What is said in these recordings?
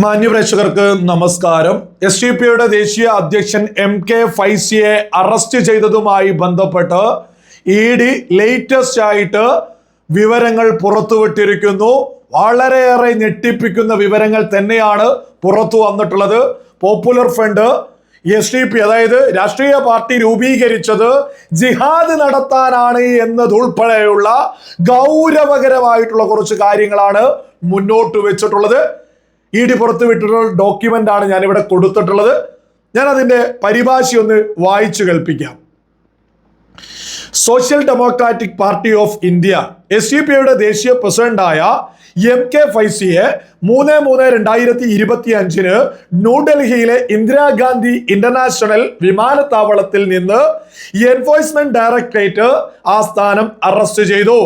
മാന്യപ്രേക്ഷകർക്ക് നമസ്കാരം. S D പിയുടെ ദേശീയ അധ്യക്ഷൻ എം കെ ഫൈസിയെ അറസ്റ്റ് ചെയ്തതുമായി ബന്ധപ്പെട്ട് ഇ ഡി ലേറ്റസ്റ്റ് ആയിട്ട് വിവരങ്ങൾ പുറത്തുവിട്ടിരിക്കുന്നു. വളരെയേറെ ഞെട്ടിപ്പിക്കുന്ന വിവരങ്ങൾ തന്നെയാണ് പുറത്തു വന്നിട്ടുള്ളത്. Popular Front S D P അതായത് രാഷ്ട്രീയ പാർട്ടി രൂപീകരിച്ചത് ജിഹാദ് നടത്താനാണ് എന്നതുൾപ്പെടെയുള്ള ഗൗരവകരമായിട്ടുള്ള കുറച്ച് കാര്യങ്ങളാണ് മുന്നോട്ട് വെച്ചിട്ടുള്ളത്. ഇ ഡി പുറത്തുവിട്ടിട്ടുള്ള ഡോക്യുമെന്റ് ആണ് ഇവിടെ കൊടുത്തിട്ടുള്ളത്. ഞാൻ അതിന്റെ പരിഭാഷ ഒന്ന് വായിച്ചു കൽപ്പിക്കാം Social Democratic Party of India S U പിയുടെ ദേശീയ പ്രസിഡന്റായ എം കെ ഫൈസിയെ മൂന്ന് മൂന്ന് രണ്ടായിരത്തി ഇരുപത്തി അഞ്ചിന് ന്യൂഡൽഹിയിലെ ഇന്ദിരാഗാന്ധി ഇന്റർനാഷണൽ വിമാനത്താവളത്തിൽ നിന്ന് എൻഫോഴ്സ്മെന്റ് ഡയറക്ടറേറ്റ് സ്ഥാനം അറസ്റ്റ് ചെയ്തു.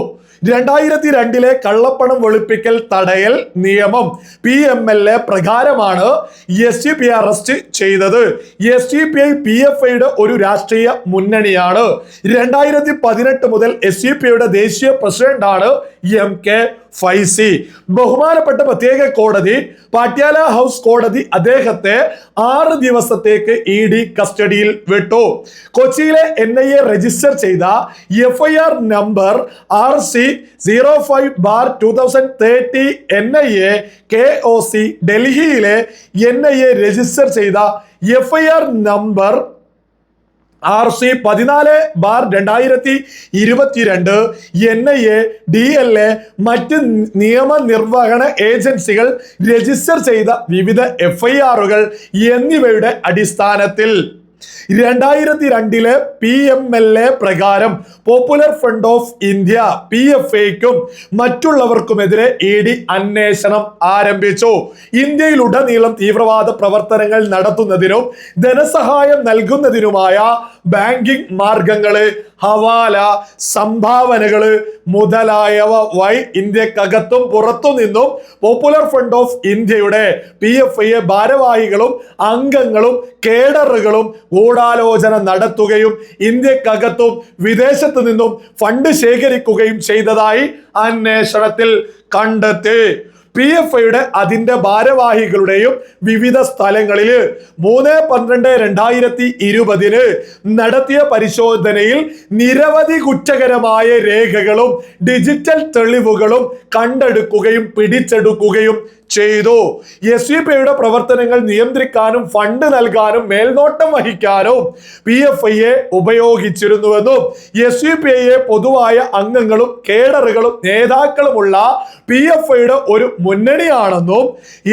രണ്ടായിരത്തി രണ്ടിലെ കള്ളപ്പണം വെളുപ്പിക്കൽ തടയൽ നിയമം. പി എം എൽ എ പ്രകാരമാണ് എസ് ടി പി അറസ്റ്റ് ചെയ്തത്. S T P I P F ഐയുടെ ഒരു രാഷ്ട്രീയ മുന്നണിയാണ്. രണ്ടായിരത്തി പതിനെട്ട് മുതൽ എസ് ടി പി ഐയുടെ ദേശീയ പ്രസിഡന്റാണ് എം കെ ഫൈസി. ബഹുമാനപ്പെട്ട പ്രത്യേക കോടതി പാട്യാല ഹൗസ് കോടതി അദ്ദേഹത്തെ ആറ് ദിവസത്തേക്ക് ഇ ഡി കസ്റ്റഡിയിൽ വിട്ടു. കൊച്ചിയിലെ എൻ ഐ എ രജിസ്റ്റർ ചെയ്ത F I R number R C zero five bar two thousand thirty N I A K O C ഡൽഹിയിലെ എൻ ഐ എ രജിസ്റ്റർ ചെയ്ത F I R number R C പതിനാല് bar രണ്ടായിരത്തി ഇരുപത്തിരണ്ട് N I A D L A മറ്റ് നിയമനിർവഹണ ഏജൻസികൾ register ചെയ്ത വിവിധ എഫ് ഐ ആറുകൾ എന്നിവയുടെ അടിസ്ഥാനത്തിൽ. രണ്ടായിരത്തി രണ്ടിലെ പി എം എൽ എ പ്രകാരം popular front of India P F എക്കും മറ്റുള്ളവർക്കുമെതിരെ ഇ ഡി അന്വേഷണം ആരംഭിച്ചു. ഇന്ത്യയിലുടനീളം തീവ്രവാദ പ്രവർത്തനങ്ങൾ നടത്തുന്നതിനും ധനസഹായം നൽകുന്നതിനുമായ ബാങ്കിംഗ് മാർഗങ്ങൾ ഹവാല സംഭാവനകൾ മുതലായവ വഴി ഇന്ത്യക്കകത്തും പുറത്തു നിന്നും പോപ്പുലർ ഫ്രണ്ട് ഓഫ് ഇന്ത്യയുടെ പി എഫ് ഐ ഭാരവാഹികളും അംഗങ്ങളും കേഡറുകളും ഗൂഢാലോചന നടത്തുകയും ഇന്ത്യക്കകത്തും വിദേശത്തു നിന്നും ഫണ്ട് ശേഖരിക്കുകയും ചെയ്തതായി അന്വേഷണത്തിൽ കണ്ടെത്തി. പി എഫ് ഐയുടെ അതിന്റെ ഭാരവാഹികളുടെയും വിവിധ സ്ഥലങ്ങളിൽ മൂന്ന് പന്ത്രണ്ട് രണ്ടായിരത്തി ഇരുപതിന് നടത്തിയ പരിശോധനയിൽ നിരവധി കുറ്റകരമായ രേഖകളും ഡിജിറ്റൽ തെളിവുകളും കണ്ടെടുക്കുകയും പിടിച്ചെടുക്കുകയും ചെയ്തു. എസ് യു പിയുടെ പ്രവർത്തനങ്ങൾ നിയന്ത്രിക്കാനും ഫണ്ട് നൽകാനും മേൽനോട്ടം വഹിക്കാനും പി എഫ് ഐയെ ഉപയോഗിച്ചിരുന്നുവെന്നും എസ് യു പി ഐയെ പൊതുവായ അംഗങ്ങളും കേഡറുകളും നേതാക്കളുമുള്ള പി എഫ് ഐയുടെ ഒരു മുന്നണിയാണെന്നും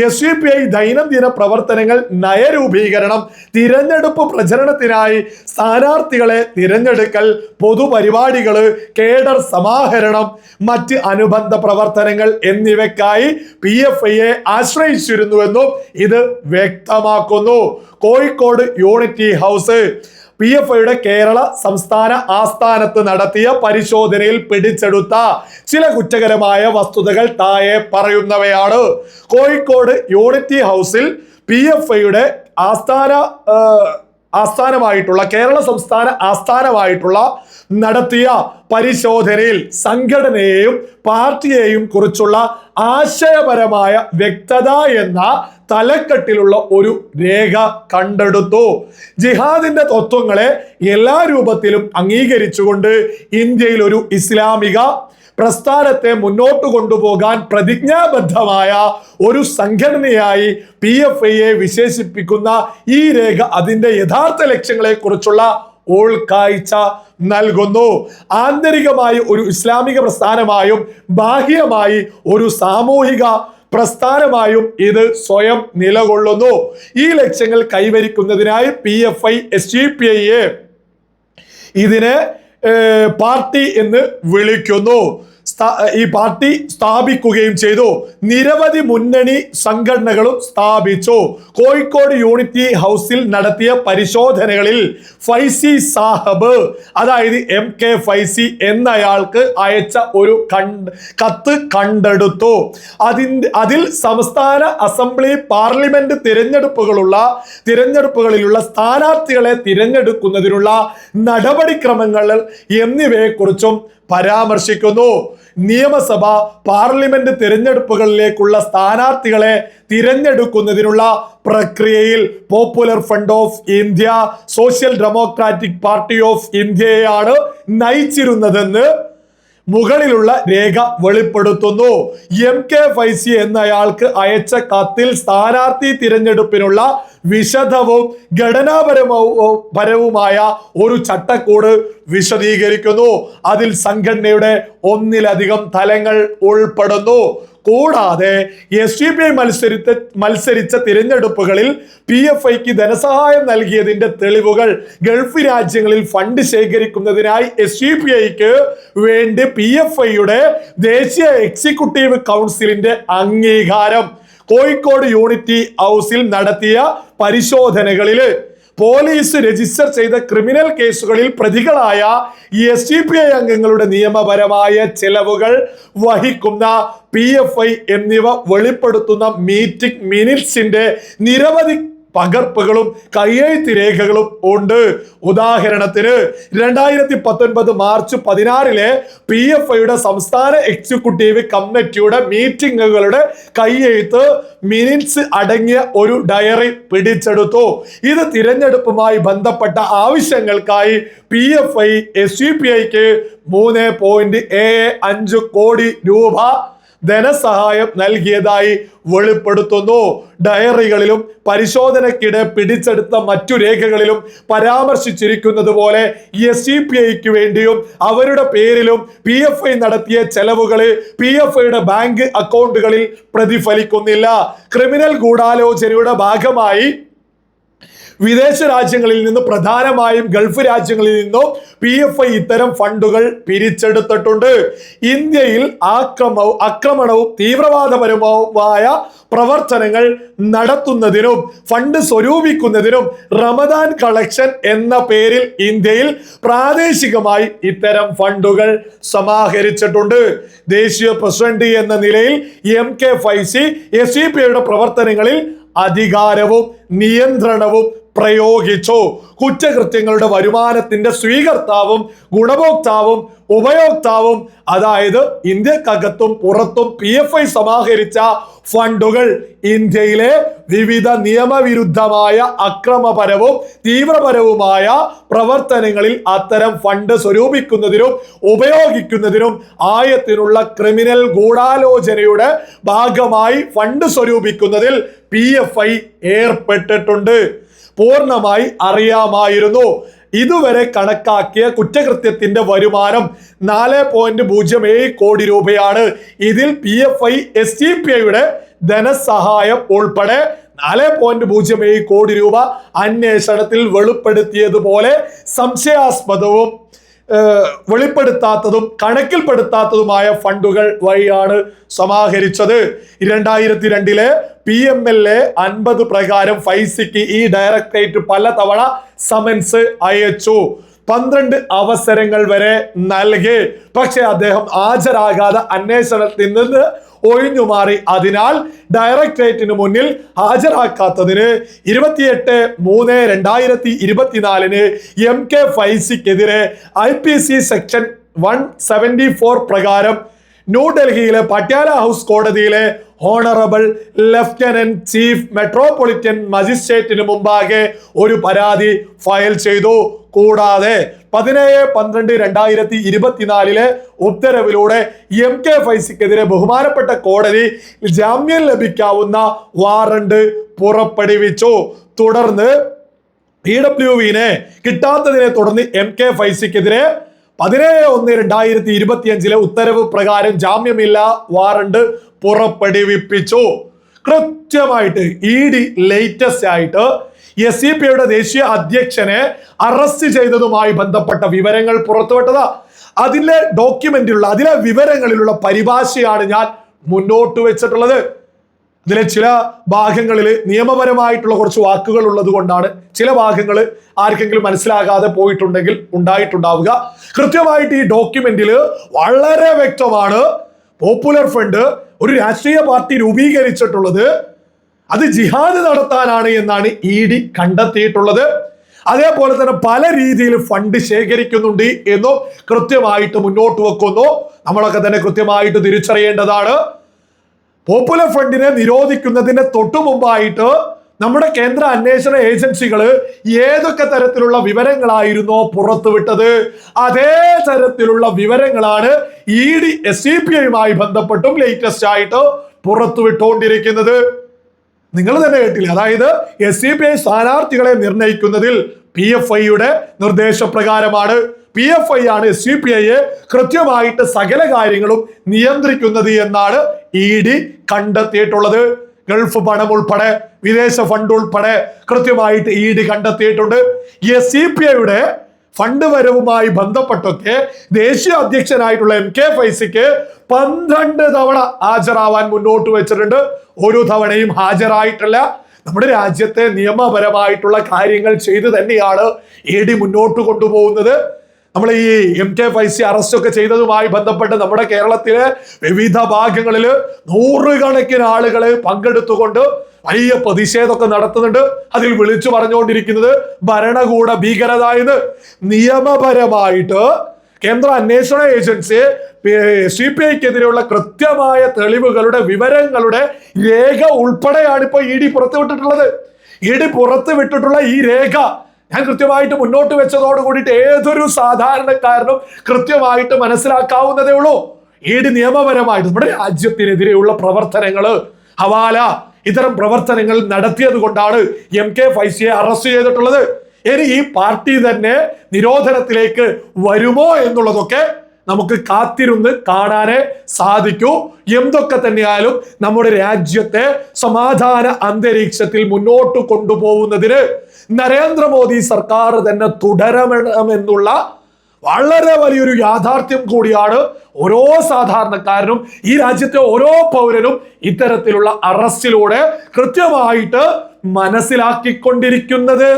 എസ് യു പി ഐ ദൈനംദിന പ്രവർത്തനങ്ങൾ നയരൂപീകരണം തിരഞ്ഞെടുപ്പ് പ്രചരണത്തിനായി സ്ഥാനാർത്ഥികളെ തിരഞ്ഞെടുക്കൽ പൊതുപരിപാടികൾ കേഡർ സമാഹരണം മറ്റ് അനുബന്ധ പ്രവർത്തനങ്ങൾ എന്നിവയ്ക്കായി പി എഫ് ഐയെ ആശ്രയിച്ചിരുന്നുവെന്നും ഇത് വ്യക്തമാക്കുന്നു. Kozhikode Unity House P F ഐയുടെ കേരള സംസ്ഥാന ആസ്ഥാനത്ത് നടത്തിയ പരിശോധനയിൽ പിടിച്ചെടുത്ത ചില കുറ്റകരമായ വസ്തുതകൾ താഴെ പറയുന്നവയാണ്. കോഴിക്കോട് യൂണിറ്റി ഹൗസിൽ പി എഫ് ഐയുടെ ആസ്ഥാന ആസ്ഥാനമായിട്ടുള്ള കേരള സംസ്ഥാന ആസ്ഥാനമായിട്ടുള്ള നടത്തിയ പരിശോധനയിൽ സംഘടനയെയും പാർട്ടിയെയും കുറിച്ചുള്ള ആശയപരമായ വ്യക്തത എന്ന തലക്കെട്ടിലുള്ള ഒരു രേഖ കണ്ടെടുത്തു. ജിഹാദിന്റെ തത്വങ്ങളെ എല്ലാ രൂപത്തിലും അംഗീകരിച്ചുകൊണ്ട് ഇന്ത്യയിൽ ഒരു ഇസ്ലാമിക പ്രസ്ഥാനത്തെ മുന്നോട്ട് കൊണ്ടുപോകാൻ പ്രതിജ്ഞാബദ്ധമായ ഒരു സംഘടനയായി പി എഫ് ഐയെ വിശേഷിപ്പിക്കുന്ന ഈ രേഖ അതിന്റെ യഥാർത്ഥ ലക്ഷ്യങ്ങളെ കുറിച്ചുള്ള ഉൾക്കാഴ്ച നൽകുന്നു. ആന്തരികമായി ഒരു ഇസ്ലാമിക പ്രസ്ഥാനമായും ബാഹ്യമായി ഒരു സാമൂഹിക പ്രസ്ഥാനമായും ഇത് സ്വയം നിലകൊള്ളുന്നു. ഈ ലക്ഷ്യങ്ങൾ കൈവരിക്കുന്നതിനായി P F I S G P ഐയെ ഇതിനെ പാർട്ടി എന്ന് വിളിക്കുന്നു. ഈ പാർട്ടി സ്ഥാപിക്കുകയും ചെയ്തു. നിരവധി മുന്നണി സംഘടനകളും സ്ഥാപിച്ചു. കോഴിക്കോട് യൂണിറ്റി ഹൗസിൽ നടത്തിയ പരിശോധനകളിൽ ഫൈസി സാഹബ് അതായത് എം കെ ഫൈസി എന്നയാൾക്ക് അയച്ച ഒരു കത്ത് കണ്ടെടുത്തു. അതിന്റെ അതിൽ സംസ്ഥാന അസംബ്ലി പാർലമെന്റ് തിരഞ്ഞെടുപ്പുകളുള്ള തിരഞ്ഞെടുപ്പുകളിലുള്ള സ്ഥാനാർത്ഥികളെ തിരഞ്ഞെടുക്കുന്നതിനുള്ള നടപടിക്രമങ്ങൾ എന്നിവയെക്കുറിച്ചും പരാമർശിക്കുന്നു. നിയമസഭ പാർലമെന്റ് തിരഞ്ഞെടുപ്പുകളിലേക്കുള്ള സ്ഥാനാർത്ഥികളെ തിരഞ്ഞെടുക്കുന്നതിനുള്ള പ്രക്രിയയിൽ Popular Front of India Social Democratic Party of ഇന്ത്യയെയാണ് നയിച്ചിരുന്നതെന്ന് മുകളിലുള്ള രേഖ വെളിപ്പെടുത്തുന്നു. എം കെ ഫൈസി എന്നയാൾക്ക് അയച്ച കത്തിൽ സ്ഥാനാർത്ഥി തിരഞ്ഞെടുപ്പിനുള്ള വിശദവും ഘടനാപരവും പരവുമായ ഒരു ചട്ടക്കൂട് വിശദീകരിക്കുന്നു. അതിൽ സംഘടനയുടെ ഒന്നിലധികം തലങ്ങൾ ഉൾപ്പെടുന്നു. കൂടാതെ എസ് ഡി പി ഐ മത്സരിച്ച മത്സരിച്ച തിരഞ്ഞെടുപ്പുകളിൽ പി എഫ് ഐക്ക് ധനസഹായം നൽകിയതിന്റെ തെളിവുകൾ ഗൾഫ് രാജ്യങ്ങളിൽ ഫണ്ട് ശേഖരിക്കുന്നതിനായി എസ് ഡി പി ഐക്ക് വേണ്ടി പി എഫ് ഐയുടെ ദേശീയ എക്സിക്യൂട്ടീവ് കൗൺസിലിന്റെ അംഗീകാരം കോഴിക്കോട് യൂണിറ്റി ഹൗസിൽ നടത്തിയ പരിശോധനകളിൽ പോലീസ് രജിസ്റ്റർ ചെയ്ത ക്രിമിനൽ കേസുകളിൽ പ്രതികളായ എസ് ഡി പി ഐ അംഗങ്ങളുടെ നിയമപരമായ ചെലവുകൾ വഹിക്കുന്ന പി എഫ് ഐ എന്നിവ വെളിപ്പെടുത്തുന്ന മീറ്റിംഗ് മിനിറ്റ്സിന്റെ നിരവധി പകർപ്പുകളും കയ്യെഴുത്ത് രേഖകളും ഉണ്ട്. ഉദാഹരണത്തിന് രണ്ടായിരത്തി പത്തൊൻപത് മാർച്ച് പതിനാറിലെ പി എഫ് ഐയുടെ സംസ്ഥാന എക്സിക്യൂട്ടീവ് കമ്മിറ്റിയുടെ മീറ്റിംഗുകളുടെ കയ്യെഴുത്ത് മിനിറ്റ്സ് അടങ്ങിയ ഒരു ഡയറി പിടിച്ചെടുത്തു. ഇത് തിരഞ്ഞെടുപ്പുമായി ബന്ധപ്പെട്ട ആവശ്യങ്ങൾക്കായി P F I S U P ഐക്ക് മൂന്ന് പോയിന്റ് ഏഴ് അഞ്ച് കോടി രൂപ ധനസഹായം നൽകിയതായി വെളിപ്പെടുത്തുന്നു. ഡയറികളിലും പരിശോധനയ്ക്കിടെ പിടിച്ചെടുത്ത മറ്റു രേഖകളിലും പരാമർശിച്ചിരിക്കുന്നത് പോലെ എസ് സി പി ഐക്ക് വേണ്ടിയും അവരുടെ പേരിലും പി എഫ് ഐ നടത്തിയ ചെലവുകൾ പി എഫ് ഐയുടെ ബാങ്ക് അക്കൗണ്ടുകളിൽ പ്രതിഫലിക്കുന്നില്ല. ക്രിമിനൽ ഗൂഢാലോചനയുടെ ഭാഗമായി വിദേശ രാജ്യങ്ങളിൽ നിന്ന് പ്രധാനമായും ഗൾഫ് രാജ്യങ്ങളിൽ നിന്നും പി എഫ് ഐ ഇത്തരം ഫണ്ടുകൾ പിരിച്ചെടുത്തിട്ടുണ്ട്. ഇന്ത്യയിൽ ആക്രമവും ആക്രമണവും തീവ്രവാദപരവുമായ പ്രവർത്തനങ്ങൾ നടത്തുന്നതിനും ഫണ്ട് സ്വരൂപിക്കുന്നതിനും റമദാൻ കളക്ഷൻ എന്ന പേരിൽ ഇന്ത്യയിൽ പ്രാദേശികമായി ഇത്തരം ഫണ്ടുകൾ സമാഹരിച്ചിട്ടുണ്ട്. ദേശീയ പ്രസിഡന്റ് എന്ന നിലയിൽ M K Faizi S E പിയുടെ പ്രവർത്തനങ്ങളിൽ അധികാരവും നിയന്ത്രണവും പ്രയോഗിച്ചു. കുറ്റകൃത്യങ്ങളുടെ വരുമാനത്തിന്റെ സ്വീകർത്താവും ഗുണഭോക്താവും ഉപയോക്താവും അതായത് ഇന്ത്യക്കകത്തും പുറത്തും പി എഫ് ഐ സമാഹരിച്ച ഫണ്ടുകൾ ഇന്ത്യയിലെ വിവിധ നിയമവിരുദ്ധമായ അക്രമപരവും തീവ്രപരവുമായ പ്രവർത്തനങ്ങളിൽ അത്തരം ഫണ്ട് സ്വരൂപിക്കുന്നതിനും ഉപയോഗിക്കുന്നതിനും ആയത്തിനുള്ള ക്രിമിനൽ ഗൂഢാലോചനയുടെ ഭാഗമായി ഫണ്ട് സ്വരൂപിക്കുന്നതിൽ പി ഏർപ്പെട്ടിട്ടുണ്ട്. പൂർണമായി അറിയാമായിരുന്നു. ഇതുവരെ കണക്കാക്കിയ കുറ്റകൃത്യത്തിന്റെ വരുമാനം നാല് പോയിന്റ് പൂജ്യം ഏഴ് കോടി രൂപയാണ്. ഇതിൽ P F I S T P ഐയുടെ ധനസഹായം ഉൾപ്പെടെ നാല് പോയിന്റ് പൂജ്യം ഏഴ് കോടി രൂപ അന്വേഷണത്തിൽ വെളിപ്പെടുത്തിയതുപോലെ സംശയാസ്പദവും വെളിപ്പെടുത്താത്തതും കണക്കിൽപ്പെടുത്താത്തതുമായ ഫണ്ടുകൾ വഴിയാണ് സമാഹരിച്ചത്. രണ്ടായിരത്തി രണ്ടിലെ പി എം എൽ എ അൻപത് പ്രകാരം ഫൈസിക്ക് ഈ ഡയറക്ടറേറ്റ് പലതവണ സമൻസ് അയച്ചു. പന്ത്രണ്ട് അവസരങ്ങൾ വരെ നൽകി. പക്ഷെ അദ്ദേഹം ഹാജരാകാതെ അന്വേഷണത്തിൽ നിന്ന് ഒഴിഞ്ഞു മാറി. അതിനാൽ ഡയറക്ടറേറ്റിന് മുന്നിൽ ഹാജരാക്കാത്തതിന് ഇരുപത്തിയെട്ട് മൂന്ന് രണ്ടായിരത്തി ഇരുപത്തിനാലിന് M K ഫൈസിക്കെതിരെ I P C section one seventy four പ്രകാരം ന്യൂഡൽഹിയിലെ പട്യാല ഹൗസ് കോടതിയിലെ ഹോണറബിൾ ലഫ്റ്റനന്റ് ചീഫ് മെട്രോപൊളിറ്റൻ മജിസ്ട്രേറ്റിന് മുമ്പാകെ ഒരു പരാതി ഫയൽ ചെയ്തു. കൂടാതെ പതിനേഴ് പന്ത്രണ്ട് രണ്ടായിരത്തി ഇരുപത്തിനാലിലെ ഉത്തരവിലൂടെ എം കെ ഫൈസിക്കെതിരെ ബഹുമാനപ്പെട്ട കോടതി ജാമ്യം ലഭിക്കാവുന്ന വാറണ്ട് പുറപ്പെടുവിച്ചു. തുടർന്ന് പി ഡബ്ല്യു വിനെ കിട്ടാത്തതിനെ തുടർന്ന് എം കെ ഫൈസിക്കെതിരെ പതിനേഴ് ഒന്ന് രണ്ടായിരത്തി ഇരുപത്തി അഞ്ചിലെ ഉത്തരവ് പ്രകാരം ജാമ്യമില്ല വാറണ്ട് പുറപ്പെടുവിപ്പിച്ചു. കൃത്യമായിട്ട് ഇ ഡി ലേറ്റസ്റ്റ് ആയിട്ട് എസ് സി പിയുടെ ദേശീയ അധ്യക്ഷനെ അറസ്റ്റ് ചെയ്തതുമായി ബന്ധപ്പെട്ട വിവരങ്ങൾ പുറത്തുവിട്ടതാ. അതിലെ ഡോക്യുമെന്റിലുള്ള അതിലെ വിവരങ്ങളിലുള്ള പരിഭാഷയാണ് ഞാൻ മുന്നോട്ട് വെച്ചിട്ടുള്ളത്. ഇതിലെ ചില ഭാഗങ്ങളിൽ നിയമപരമായിട്ടുള്ള കുറച്ച് വാക്കുകൾ ഉള്ളത് കൊണ്ടാണ് ചില ഭാഗങ്ങൾ ആർക്കെങ്കിലും മനസ്സിലാകാതെ പോയിട്ടുണ്ടെങ്കിൽ ഉണ്ടായിട്ടുണ്ടാവുക. കൃത്യമായിട്ട് ഈ ഡോക്യുമെന്റിൽ വളരെ വ്യക്തമാണ്. പോപ്പുലർ ഫ്രണ്ട് ഒരു രാഷ്ട്രീയ പാർട്ടി രൂപീകരിച്ചിട്ടുള്ളത് അത് ജിഹാദ് നടത്താനാണ് എന്നാണ് ഇ ഡി കണ്ടെത്തിയിട്ടുള്ളത്. അതേപോലെ തന്നെ പല രീതിയിൽ ഫണ്ട് ശേഖരിക്കുന്നുണ്ട് എന്നും കൃത്യമായിട്ട് മുന്നോട്ട് വെക്കുന്നു. നമ്മളൊക്കെ തന്നെ കൃത്യമായിട്ട് തിരിച്ചറിയേണ്ടതാണ്. പോപ്പുലർ ഫണ്ടിനെ നിരോധിക്കുന്നതിന് തൊട്ടു മുമ്പായിട്ട് നമ്മുടെ കേന്ദ്ര അന്വേഷണ ഏജൻസികൾ ഏതൊക്കെ തരത്തിലുള്ള വിവരങ്ങളായിരുന്നോ പുറത്തുവിട്ടത് അതേ തരത്തിലുള്ള വിവരങ്ങളാണ് E D S C P ഐയുമായി ബന്ധപ്പെട്ടും ലേറ്റസ്റ്റ് ആയിട്ട് പുറത്തുവിട്ടുകൊണ്ടിരിക്കുന്നത് നിങ്ങൾ തന്നെ കേട്ടില്ല? അതായത് എസ് സി പി ഐ സ്ഥാനാർത്ഥികളെ നിർണയിക്കുന്നതിൽ പി എഫ് ഐയുടെ നിർദ്ദേശപ്രകാരമാണ്. പി എഫ് ഐ ആണ് എസ് സി പി ഐയെ കൃത്യമായിട്ട് സകല കാര്യങ്ങളും നിയന്ത്രിക്കുന്നത് എന്നാണ് ഇ ഡി കണ്ടെത്തിയിട്ടുള്ളത്. ഗൾഫ് പണം ഉൾപ്പെടെ വിദേശ ഫണ്ട് ഉൾപ്പെടെ കൃത്യമായിട്ട് ഇ ഡി കണ്ടെത്തിയിട്ടുണ്ട്. എസ് സി പി ഐയുടെ ഫണ്ട് വരവുമായി ബന്ധപ്പെട്ടൊക്കെ ദേശീയ അധ്യക്ഷനായിട്ടുള്ള എം കെ ഫൈസിക്ക് പന്ത്രണ്ട് തവണ ഹാജരാവാൻ മുന്നോട്ട് വെച്ചിട്ടുണ്ട്. ഒരു തവണയും ഹാജരായിട്ടില്ല. നമ്മുടെ രാജ്യത്തെ നിയമപരമായിട്ടുള്ള കാര്യങ്ങൾ ചെയ്തു തന്നെയാണ് ഇ ഡി മുന്നോട്ട് കൊണ്ടുപോകുന്നത്. നമ്മൾ ഈ എം കെ ഫൈസി അറസ്റ്റ് ഒക്കെ ചെയ്തതുമായി ബന്ധപ്പെട്ട് നമ്മുടെ കേരളത്തിലെ വിവിധ ഭാഗങ്ങളിൽ നൂറുകണക്കിന് ആളുകളെ പങ്കെടുത്തുകൊണ്ട് വലിയ പ്രതിഷേധമൊക്കെ നടത്തുന്നുണ്ട്. അതിൽ വിളിച്ചു പറഞ്ഞുകൊണ്ടിരിക്കുന്നത് ഭരണകൂട ഭീകരത എന്ന് നിയമപരമായിട്ട് കേന്ദ്ര അന്വേഷണ ഏജൻസി സി പി ഐക്കെതിരെയുള്ള കൃത്യമായ തെളിവുകളുടെ വിവരങ്ങളുടെ രേഖ ഉൾപ്പെടെയാണ് ഇപ്പോൾ ഇ ഡി പുറത്തുവിട്ടിട്ടുള്ളത്. ഇ ഡി പുറത്തുവിട്ടിട്ടുള്ള ഈ രേഖ ഞാൻ കൃത്യമായിട്ട് മുന്നോട്ട് വെച്ചതോട് കൂടിയിട്ട് ഏതൊരു സാധാരണക്കാരനും കൃത്യമായിട്ട് മനസ്സിലാക്കാവുന്നതേ ഉള്ളൂ. ഇ ഡി നിയമപരമായിട്ട് നമ്മുടെ രാജ്യത്തിനെതിരെയുള്ള പ്രവർത്തനങ്ങൾ ഹവാല ഇത്തരം പ്രവർത്തനങ്ങൾ നടത്തിയത് കൊണ്ടാണ് എം കെ ഫൈസിയെ അറസ്റ്റ് ചെയ്തിട്ടുള്ളത്. ഇനി ഈ പാർട്ടി തന്നെ നിരോധനത്തിലേക്ക് വരുമോ എന്നുള്ളതൊക്കെ നമുക്ക് കാത്തിരുന്ന് കാണാനേ സാധിക്കൂ. എന്തൊക്കെ തന്നെയാലും നമ്മുടെ രാജ്യത്തെ സമാധാന അന്തരീക്ഷത്തിൽ മുന്നോട്ട് കൊണ്ടുപോകുന്നതിന് നരേന്ദ്രമോദി സർക്കാർ തന്നെ തുടരണമെന്നുള്ള വളരെ വലിയൊരു യാഥാർത്ഥ്യം കൂടിയാണ് ഓരോ സാധാരണക്കാരനും ഈ രാജ്യത്തെ ഓരോ പൗരനും ഇത്തരത്തിലുള്ള അറസ്റ്റിലൂടെ കൃത്യമായിട്ട് മനസ്സിലാക്കിക്കൊണ്ടിരിക്കുന്നത്.